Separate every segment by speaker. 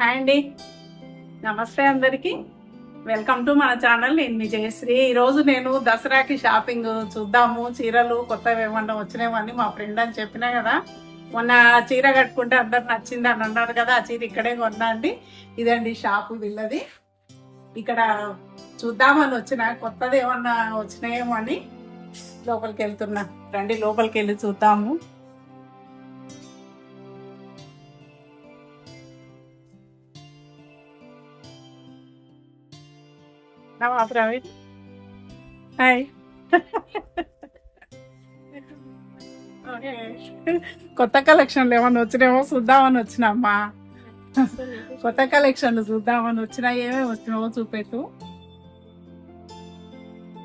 Speaker 1: Hi అండి. నమస్తే అందరికీ. వెల్కమ్ టు మన ఛానల్. నేను మీ జయశ్రీ. ఈరోజు నేను దసరాకి షాపింగ్ చూద్దాము. చీరలు కొత్తవి ఏమన్నా వచ్చినాయని మా ఫ్రెండ్ అని చెప్పినా కదా. మొన్న చీర కట్టుకుంటే అందరు నచ్చింది అని అన్నారు కదా. ఆ చీర ఇక్కడే కొన్నా అండి. ఇదండి షాపు వీళ్ళది. ఇక్కడ చూద్దామని వచ్చిన. కొత్తది ఏమన్నా వచ్చినాయేమో అని లోపలికి వెళ్తున్నా. రండి లోపలికి వెళ్ళి చూద్దాము. Praveen hi okay. కొత్త కలెక్షన్లు ఏమన్నా వచ్చినాయేమో చూద్దామని వచ్చినమ్మా కొత్త కలెక్షన్లు చూద్దామని వచ్చినా ఏమేమి వచ్చినావో చూపెట్టు.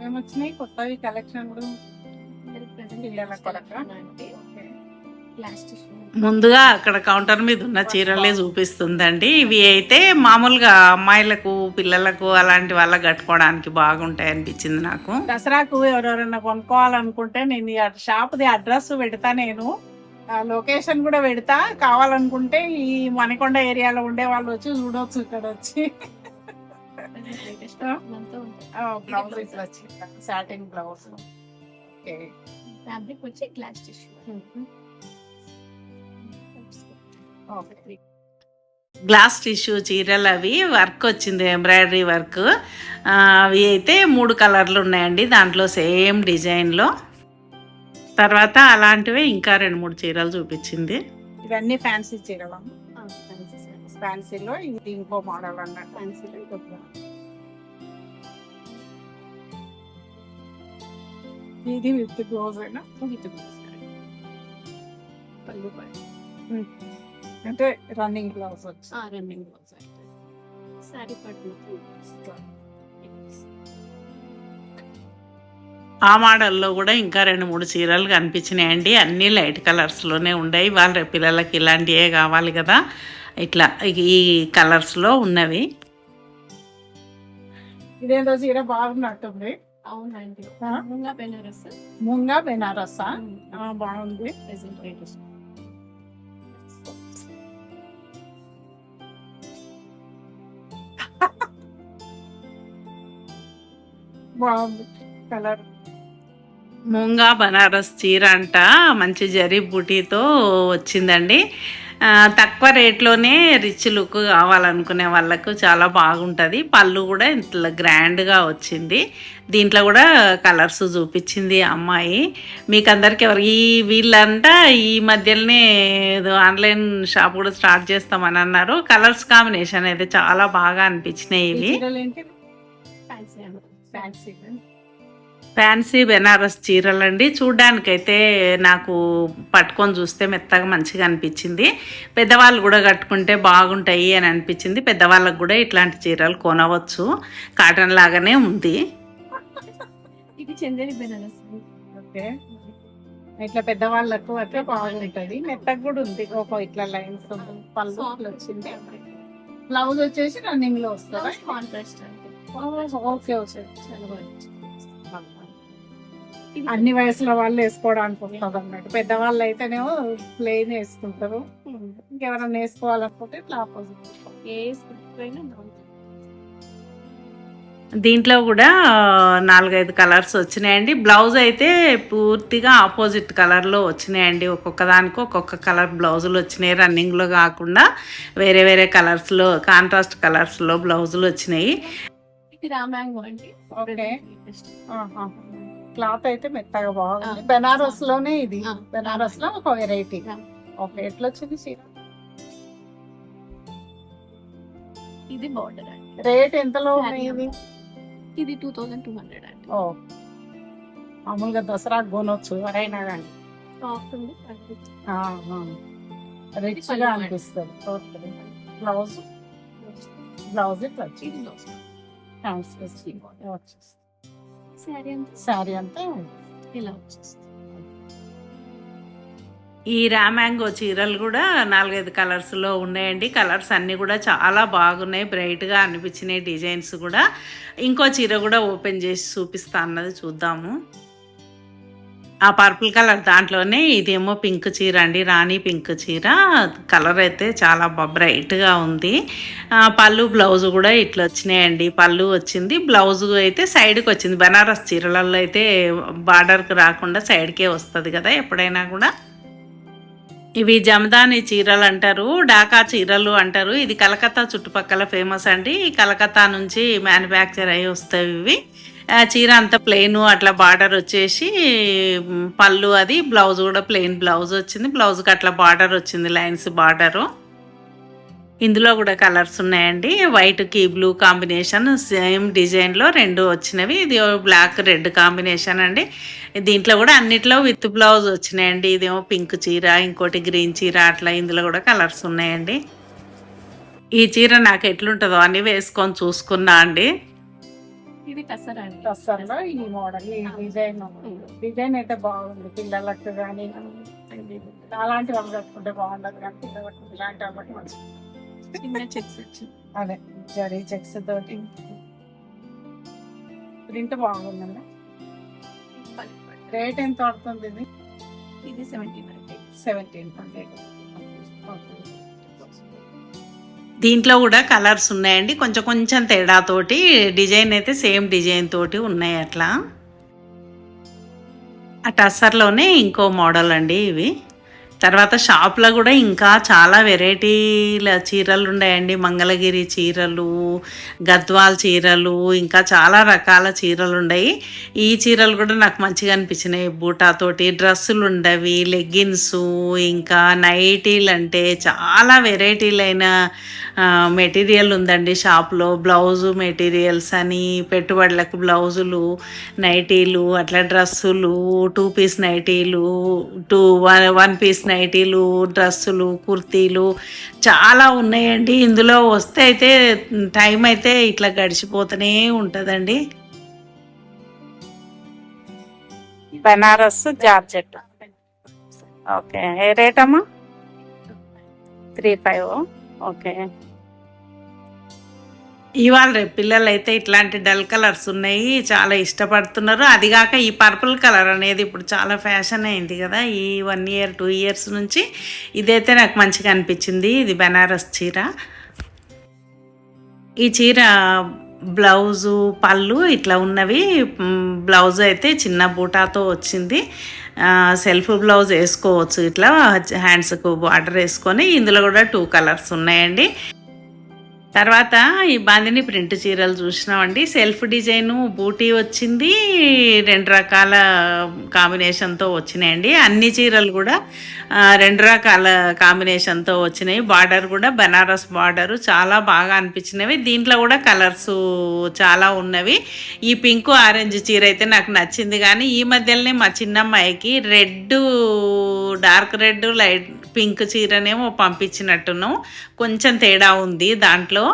Speaker 1: ఏమి వచ్చినాయి కొత్తవి కలెక్షన్లు. పిల్లల కొరక
Speaker 2: ముందుగా అక్కడ కౌంటర్ మీద ఉన్న చీరలే చూపిస్తుందండి. ఇవి అయితే మామూలుగా అమ్మాయిలకు పిల్లలకు అలాంటి వాళ్ళకి కట్టుకోవడానికి బాగుంటాయి అనిపించింది నాకు.
Speaker 1: దసరాకు ఎవరెవరైనా కొనుక్కోవాలనుకుంటే నేను షాప్ది అడ్రస్ పెడతా నేను. ఆ లొకేషన్ కూడా పెడతా. కావాలనుకుంటే ఈ మణికొండ ఏరియాలో ఉండే వాళ్ళు వచ్చి చూడొచ్చు ఇక్కడ వచ్చి. బ్లౌజ్ వచ్చి సాటిన్ బ్లౌజ్ ఓకే
Speaker 3: ఫ్యాబ్రిక్ వచ్చి glass tissue
Speaker 1: okay
Speaker 2: glass tissue చీరలు అవి వర్క్ వచ్చింది ఎంబ్రాయిడరీ వర్క్. అవి అయితే మూడు కలర్లు ఉన్నాయండి దాంట్లో సేమ్ డిజైన్లో. తర్వాత అలాంటివే ఇంకా రెండు మూడు చీరలు చూపించింది.
Speaker 1: ఇవన్నీ ఫ్యాన్సీ చీరలు? ఫ్యాన్సీలో ఇది ఇంకో మోడల్ అన్నట్టు.
Speaker 3: ఫ్యాన్సీలో
Speaker 1: ఇది విత్ బ్లౌజ్ అయినా
Speaker 3: విత్ పళ్ళు పళ్ళు.
Speaker 1: అంటే రన్నింగ్ బ్లౌజ్ వచ్చి.
Speaker 3: రన్నింగ్ బ్లౌజ్ సారీ పట్టు
Speaker 2: ఆ మోడల్లో కూడా ఇంకా రెండు మూడు చీరలు కనిపించినాయండి అన్నీ లైట్ కలర్స్లోనే ఉన్నాయి వాళ్ళ పిల్లలకి ఇలాంటివే కావాలి కదా. ఇట్లా ఈ కలర్స్లో ఉన్నవి.
Speaker 1: ఇదేందో చీర బాగున్నట్టుంది.
Speaker 3: అవునండి.
Speaker 1: ఆ?
Speaker 3: ముంగా బెనారస్
Speaker 1: ముంగా బెనారసా ఆ, బాగుంది.
Speaker 3: ప్రెసెంట్ లేటెస్ట్
Speaker 1: బాగుంది. కలర్.
Speaker 2: మూంగా బనారస్ చీర అంట మంచి జరీ బుటీతో వచ్చిందండి. తక్కువ రేట్లోనే రిచ్ లుక్ కావాలనుకునే వాళ్ళకు చాలా బాగుంటుంది. పళ్ళు కూడా ఇంత గ్రాండ్గా వచ్చింది. దీంట్లో కూడా కలర్స్ చూపించింది అమ్మాయి. మీకు అందరికి ఎవరు ఈ వీళ్ళంట ఈ మధ్యలోనే ఏదో ఆన్లైన్ షాప్ కూడా స్టార్ట్ చేస్తామని అన్నారు. కలర్స్ కాంబినేషన్ అయితే చాలా బాగా అనిపించినాయి ఇవి.
Speaker 3: ఫ్యాన్సీ
Speaker 1: ఫ్యాన్సీ
Speaker 2: బెనారస్ చీరలండి. చూడ్డానికైతే నాకు పట్టుకొని చూస్తే మెత్తగా మంచిగా అనిపించింది. పెద్దవాళ్ళు కూడా కట్టుకుంటే బాగుంటాయి అని అనిపించింది. పెద్దవాళ్ళకు కూడా ఇట్లాంటి చీరలు కొనవచ్చు. కాటన్ లాగానే ఉంది.
Speaker 3: ఇది చందేరి బెనారస్
Speaker 1: ఓకే. ఇట్లా పెద్దవాళ్ళకు అయితే బాగుంటది. మెత్తగా కూడా ఉంది. ఒక ఇట్లా లైన్స్ పళ్ళు వచ్చింది. బ్లౌజ్ వచ్చేసి రన్నింగ్లో వస్తుందా?
Speaker 3: కాంట్రాస్ట్ అండి.
Speaker 1: ఓకే అన్ని వయసుల వాళ్ళు వేసుకోవడానికి వస్తుంది అన్నట్టు పెద్దవాళ్ళు అయితేనేమో ప్లెయిన్ వేసుకుంటారు. ఇంకెవరైనా వేసుకోవాలనుకుంటే ఇట్లా ఆపోజిట్
Speaker 3: ఏ అయినా బాగుంటుంది
Speaker 2: దీంట్లో కూడా నాలుగైదు కలర్స్ వచ్చినాయండి. బ్లౌజ్ అయితే పూర్తిగా ఆపోజిట్ కలర్లో వచ్చినాయండి. ఒక్కొక్క దానికి ఒక్కొక్క కలర్ బ్లౌజులు వచ్చినాయి. రన్నింగ్లో కాకుండా వేరే వేరే కలర్స్లో కాంట్రాస్ట్ కలర్స్లో బ్లౌజులు వచ్చినాయి.
Speaker 3: ఇది రామ్యాంగో అండి.
Speaker 1: ఓకే. క్లాత్ అయితే మెత్తగా బాగుంది. బెనారస్లోనే ఇది. బెనారస్లో ఒక వెరైటీ. ఓకే ఎట్లా వచ్చింది చీర?
Speaker 3: ఇది బార్డర్ అండి.
Speaker 1: రేట్ ఎంతలో ఉన్నాయి ఇది
Speaker 3: ఇది టూ థౌజండ్ టూ హండ్రెడ్ అండి.
Speaker 1: ఓ. మామూలుగా దసరా కొనొచ్చు ఎవరైనా కానీ
Speaker 3: సాఫ్ట్ ఉంది fabric.
Speaker 1: రిచ్గా అనిపిస్తుంది. బ్లౌజ్? బ్లౌజ్ ఇట్లా
Speaker 3: ఇది blouse.
Speaker 1: వచ్చింది
Speaker 3: శారీ అంతా
Speaker 1: శారీ అంతా
Speaker 3: ఇలా వచ్చేస్తుంది
Speaker 2: ఈ రామ్యాంగో చీరలు కూడా నాలుగైదు కలర్స్లో ఉన్నాయండి. కలర్స్ అన్నీ కూడా చాలా బాగున్నాయి. బ్రైట్గా అనిపించినాయి డిజైన్స్ కూడా. ఇంకో చీర కూడా ఓపెన్ చేసి చూపిస్తా అన్నది చూద్దాము. ఆ పర్పుల్ కలర్ దాంట్లోనే ఇదేమో పింక్ చీర అండి రాణి పింక్ చీర. కలర్ అయితే చాలా బ్రైట్గా ఉంది. పళ్ళు బ్లౌజ్ కూడా ఇట్లా వచ్చినాయండి. పళ్ళు వచ్చింది. బ్లౌజ్ అయితే సైడ్కి వచ్చింది. బనారస్ చీరలలో అయితే బార్డర్కి రాకుండా సైడ్కే వస్తుంది కదా ఎప్పుడైనా కూడా. ఇవి జమదాని చీరలు అంటారు డాకా చీరలు అంటారు. ఇది కలకత్తా చుట్టుపక్కల ఫేమస్ అండి. కలకత్తా నుంచి మ్యానుఫ్యాక్చర్ అయ్యి వస్తాయి ఇవి. ఆ చీర అంతా ప్లెయిన్ అట్లా బార్డర్ వచ్చేసి పళ్ళు అది బ్లౌజ్ కూడా ప్లెయిన్ బ్లౌజ్ వచ్చింది. బ్లౌజ్కి అట్లా బార్డర్ వచ్చింది లైన్స్ బార్డరు. ఇందులో కూడా కలర్స్ ఉన్నాయండి. వైట్కి బ్లూ కాంబినేషన్ సేమ్ డిజైన్లో రెండు వచ్చినవి. ఇది బ్లాక్ రెడ్ కాంబినేషన్ అండి. దీంట్లో కూడా అన్నిట్లో విత్ బ్లౌజ్ వచ్చినాయండి. ఇదేమో పింక్ చీర ఇంకోటి గ్రీన్ చీర అట్లా ఇందులో కూడా కలర్స్ ఉన్నాయండి. ఈ చీర నాకు ఎట్లుంటుందో అని వేసుకొని చూసుకున్నా అండి.
Speaker 3: ఇది కసరా అండి.
Speaker 1: వస్తుందో ఈ మోడల్ ఈ డిజైన్ డిజైన్ అయితే బాగుంది. పిల్లలకు కానీ అలాంటి వాళ్ళు కట్టుకుంటే బాగుండదు కానీ పిల్లలకు ఇలాంటి మంచి
Speaker 3: చిన్న చెక్స్ వచ్చింది
Speaker 1: అదే జరీ చెక్స్ తోటి. ప్రింట్ బాగుందండి. రేట్ ఎంత పడుతుంది ఇది?
Speaker 3: ఇది సెవెంటీన్
Speaker 1: సెవెంటీన్ హండ్రెడ్
Speaker 2: దీంట్లో కూడా కలర్స్ ఉన్నాయండి. కొంచెం కొంచెం తేడాతోటి డిజైన్ అయితే సేమ్ డిజైన్ తోటి ఉన్నాయి అట్లా. ఆ టస్సర్లోనే ఇంకో మోడల్ అండి ఇవి. తర్వాత షాప్లో కూడా ఇంకా చాలా వెరైటీల చీరలు ఉన్నాయండి. మంగళగిరి చీరలు గద్వాల్ చీరలు ఇంకా చాలా రకాల చీరలు ఉన్నాయి. ఈ చీరలు కూడా నాకు మంచిగా అనిపించినాయి. బూటాతోటి డ్రెస్సులు ఉండవి లెగ్గిన్స్ ఇంకా నైటీలు అంటే చాలా వెరైటీలైన మెటీరియల్ ఉందండి షాప్లో బ్లౌజు మెటీరియల్స్ అని పెట్టుబడులకు బ్లౌజులు నైటీలు అట్లా డ్రెస్సులు టూ పీస్ నైటీలు టూ వన్ వన్ పీస్ నైటీలు డ్రెస్సులు కుర్తీలు చాలా ఉన్నాయండి. ఇందులో వస్తే అయితే టైం అయితే ఇట్లా గడిచిపోతూనే ఉంటుందండి. బనారస్ జార్జెట్. ఓకే. ఏ రేట్ అమ్మా త్రీ ఫైవ్ ఓకే. ఇవాళ రేపు పిల్లలు అయితే ఇట్లాంటి డల్ కలర్స్ ఉన్నాయి. చాలా ఇష్టపడుతున్నారు. అదిగాక ఈ పర్పుల్ కలర్ అనేది ఇప్పుడు చాలా ఫ్యాషన్ అయింది కదా. ఈ వన్ ఇయర్ టూ ఇయర్స్ నుంచి ఇదైతే నాకు మంచిగా అనిపించింది. ఇది బెనారస్ చీర. ఈ చీర బ్లౌజు పళ్ళు ఇట్లా ఉన్నవి. బ్లౌజ్ అయితే చిన్న బూటాతో వచ్చింది. సెల్ఫ్ బ్లౌజ్ వేసుకోవచ్చు. ఇట్లా హ్యాండ్స్కు బార్డర్ వేసుకొని ఇందులో కూడా టూ కలర్స్ ఉన్నాయండి. తర్వాత ఈ బాందిని ప్రింట్ చీరలు చూసినామండి. సెల్ఫ్ డిజైన్ బూటీ వచ్చింది. రెండు రకాల కాంబినేషన్తో వచ్చినాయండి. అన్ని చీరలు కూడా రెండు రకాల కాంబినేషన్తో వచ్చినాయి. బార్డర్ కూడా బనారస్ బార్డర్ చాలా బాగా అనిపించినవి. దీంట్లో కూడా కలర్స్ చాలా ఉన్నవి. ఈ పింక్ ఆరెంజ్ చీర అయితే నాకు నచ్చింది. కానీ ఈ మధ్యలోనే మా చిన్నమ్మాయికి red dark red light pink చీరనేమో పంపించినట్టున్నాం. కొంచెం తేడా ఉంది దాంట్లో.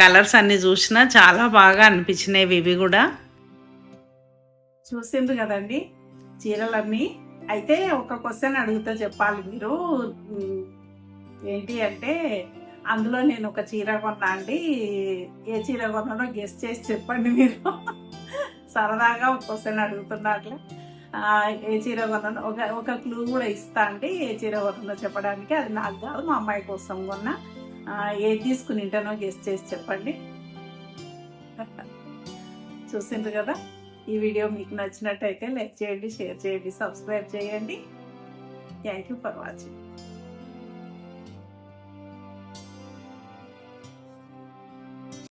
Speaker 2: కలర్స్ అన్ని చూసినా చాలా బాగా అనిపించినవి ఇవి కూడా.
Speaker 1: చూసింది కదండి చీరలన్నీ. అయితే ఒక క్వశ్చన్ అడుగుతా చెప్పాలి మీరు. ఏంటి అంటే అందులో నేను ఒక చీర కొన్నా అండి. ఏ చీర కొన్నానో గెస్ట్ చేసి చెప్పండి మీరు. సరదాగా ఒక క్వశ్చన్ అడుగుతున్నట్లు ఏ చీర కొన్నాను ఒక ఒక క్లూ కూడా ఇస్తా అండి ఏ చీర కొన్నానో చెప్పడానికి అది నాకు కాదు మా అమ్మాయి కోసం కొన్న. ఏది తీసుకుని ఇంటనో గెస్ట్ చేసి చెప్పండి. చూసిండ్రు కదా? ఈ వీడియో మీకు నచ్చినట్టయితే లైక్ చేయండి షేర్ చేయండి సబ్స్క్రైబ్ చేయండి. Thank you for watching